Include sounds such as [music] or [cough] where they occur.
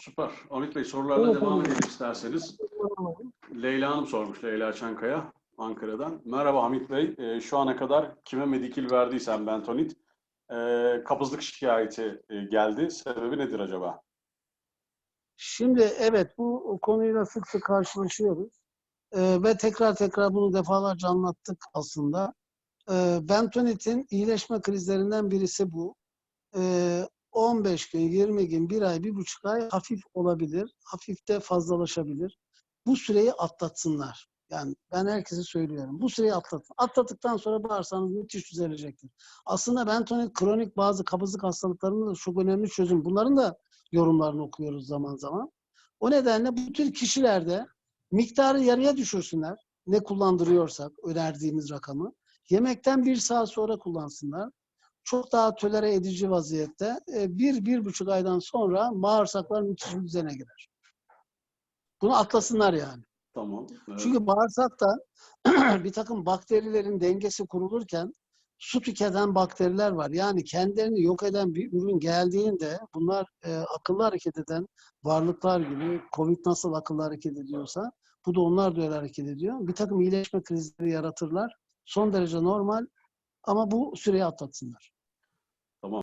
Süper. Amit Bey sorularla Evet, devam edelim isterseniz. Leyla Hanım sormuş, Leyla Çankaya Ankara'dan. Merhaba Hamit Bey, Ee, şu ana kadar kime medikil verdiysen bentonit, ee, kabızlık şikayeti e, geldi. Sebebi nedir acaba? Şimdi evet bu konuyla sık sık karşılaşıyoruz. Ee, ve tekrar tekrar bunu defalarca anlattık aslında. Ee, Bentonit'in iyileşme krizlerinden birisi bu. Ee, 15 gün, 20 gün, 1 ay, 1,5 ay hafif olabilir. Hafif de fazlalaşabilir. Bu süreyi atlatsınlar. Yani ben herkese söylüyorum. Bu süreyi atlatın. Atlattıktan sonra bağırsanız müthiş düzelecektir. Aslında bentonit kronik bazı kabızlık hastalıklarında da çok önemli çözüm. Bunların da yorumlarını okuyoruz zaman zaman. O nedenle bu tür kişilerde miktarı yarıya düşürsünler. Ne kullandırıyorsak önerdiğimiz rakamı. Yemekten bir saat sonra kullansınlar. Çok daha tolere edici vaziyette. e, Bir, bir buçuk aydan sonra bağırsaklar müthiş bir düzene girer. Bunu atlasınlar yani. Tamam. evet. Çünkü bağırsakta [clears throat] bir takım bakterilerin dengesi kurulurken su tüketen bakteriler var. Yani kendilerini yok eden bir ürün geldiğinde bunlar e, akıllı hareket eden varlıklar gibi Covid nasıl akıllı hareket ediyorsa bu da onlar da öyle hareket ediyor. Bir takım iyileşme krizleri yaratırlar. Son derece normal ama bu süreyi atlatsınlar.